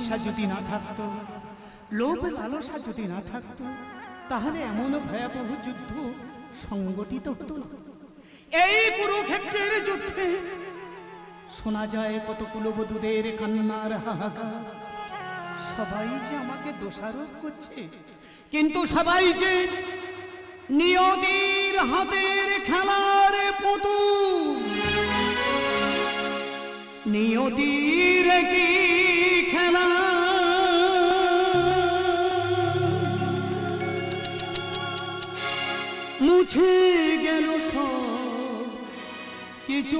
হিংসা যদি না থাকতো, লোভ লালসা যদি না থাকতো, তাহলে এমন ভয়াবহ যুদ্ধ সংগঠিত হতো না। এই কুরুক্ষেত্রের যুদ্ধে শোনা যায় কত কুলবধূদের কান্নার হাহাকার। সবাই যে আমাকে দোষারোপ করছে, কিন্তু সবাই যে নিয়তির হাতের খেলার পুতুল। নিয়তির কি মুছে গেল সব কিছু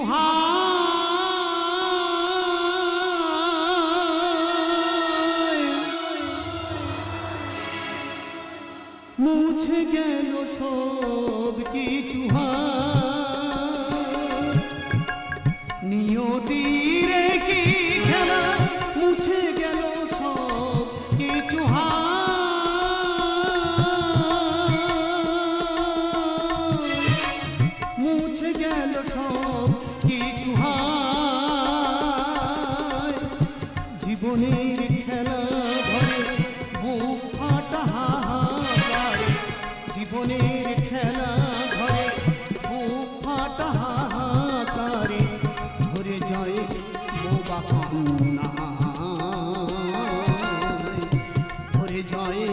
মুছে গেল সব কিছু হায়। খেলা ধরে, বুক ফাটা হাহাকার। জীবনের খেলা ঘরে বুক ফাটা হাহাকারে। ধরে যায় বোবা কান্না। ধরে যায়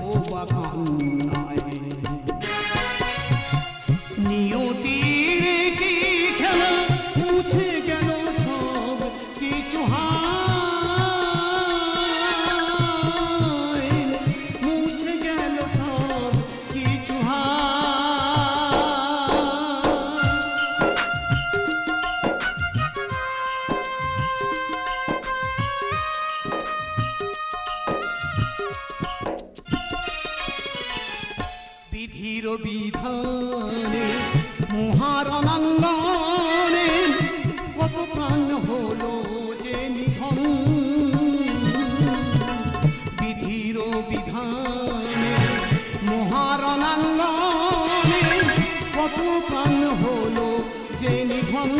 বোবা কান্নায়। বিধির বিধানে মহারণাঙ্গনে কত প্রাণ হলো যে নিধন। বিধির বিধানে মহারণাঙ্গনে কত প্রাণ হলো যে নিধন।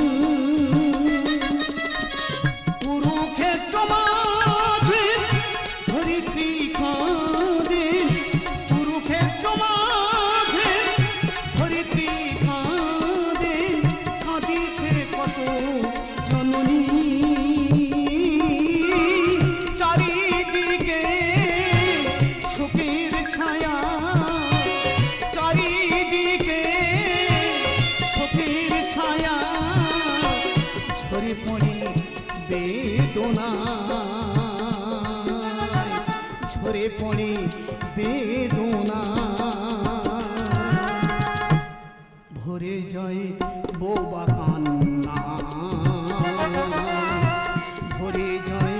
পড়ে বেদনা। ভরে যায় বোবা কান্না। ভরে যায়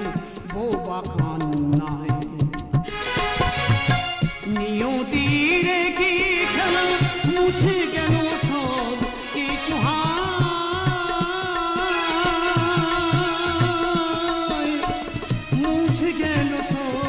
বোবা কান্নায়। নিয়তির কি খেলা মুছে গেল সব কিছু মুছে গেল সব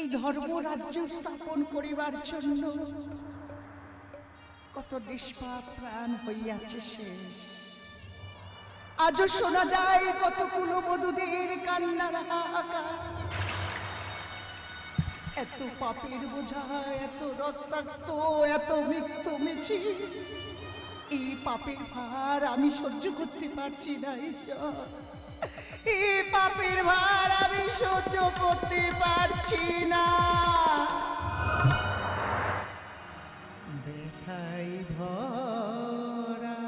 এই ধর্ম রাজ্য স্থাপন করিবার জন্য কত নিষ্পাপ প্রাণ হইয়াছে শেষ আজও শোনা যায় কত কুলবধূদের কান্নার হাহাকার এত পাপের বোঝা, এত রক্তাক্ত, এত মৃত্যু মিছিল। এই পাপের ভার আমি সহ্য করতে পারছি না, ঈশ্বর। পাপের ভার আমি সহ্য করতে পারছি না। ব্যথাই ভরা।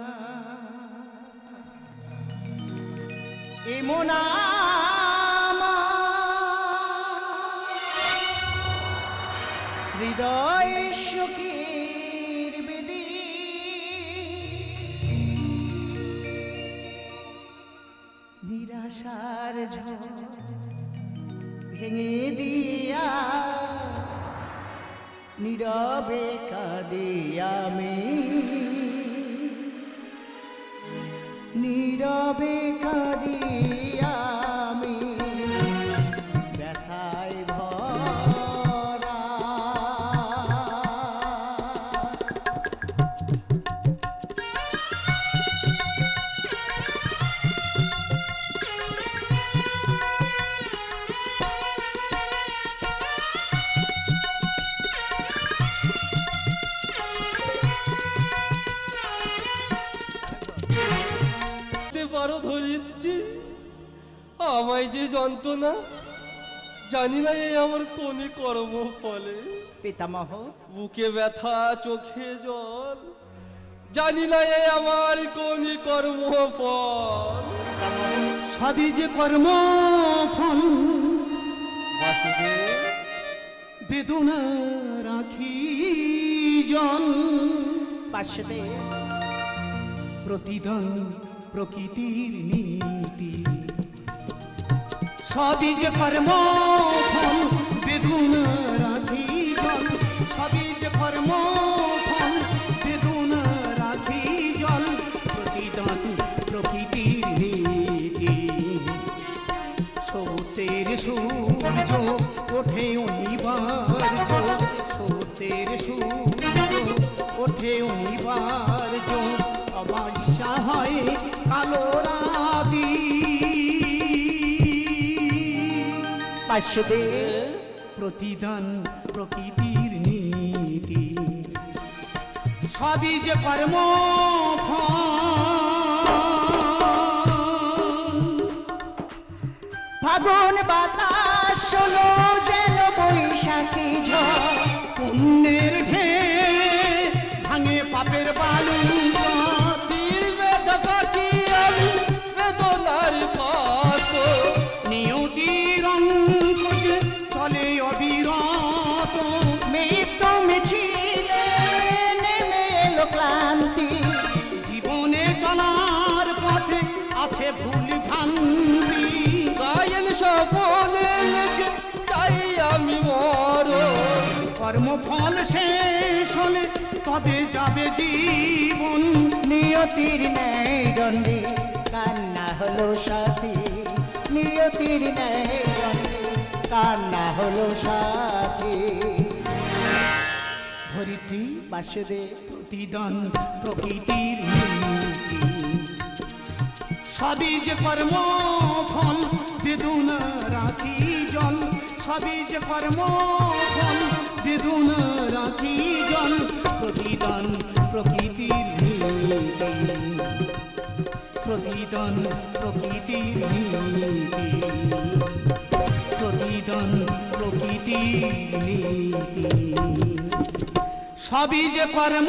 ইমোনা ঝড় ভেঙে দিয়া নীরবে কাঁদে আমি। নীরবে কাঁদি ধরিত্রী আমায় যে যন্ত্রণা জানি না এই আমার কোনি কর্ম ফলে পিতামহ। বুকে ব্যথা চোখে জল জানি না এই আমার কোনি কর্ম ফল সবই যে কর্ম ফল বেদনা রাখি জন পাশে প্রতিদান প্রকৃতির নীতি। সবই যে কর্ম ফল বেদনা রাখি জল সবই যে কর্ম ফল বেদনা রাখি জল প্রতিদান প্রকৃতির নীতি। সৌতের সূর্য ওঠে অনিবার্য। সৌতের সূর্য ওঠে হয় কালো রাতি পাশে প্রতিদান প্রকৃতির নীতি। সবই যে কর্ম ফাগুন বাতাস শোনো যেন বৈশাখী ঝড়। পুণ্যের ঢে ভাঙে পাপের বালু। আছে ভুল ভ্রান্তি গায়েন সপনে তাই আমি মর। কর্মফল শেষ হলে তবে যাবে জীবন। নিয়তির ন্যায় দণ্ডে, কান্না হলো সাথী। নিয়তির ন্যায় দণ্ডে, কান্না হলো সাথী। ধরিত্রী বাসুদে প্রতিদান প্রকৃতির সবই যে কর্ম ফল বেদনা রাখি জল। সবই যে কর্ম ফল বেদনা রাখি জল। প্রতিদান প্রকৃতির প্রতিদান প্রকৃতির নীতি। প্রতিদান প্রকৃতির নীতি। সবই কর্ম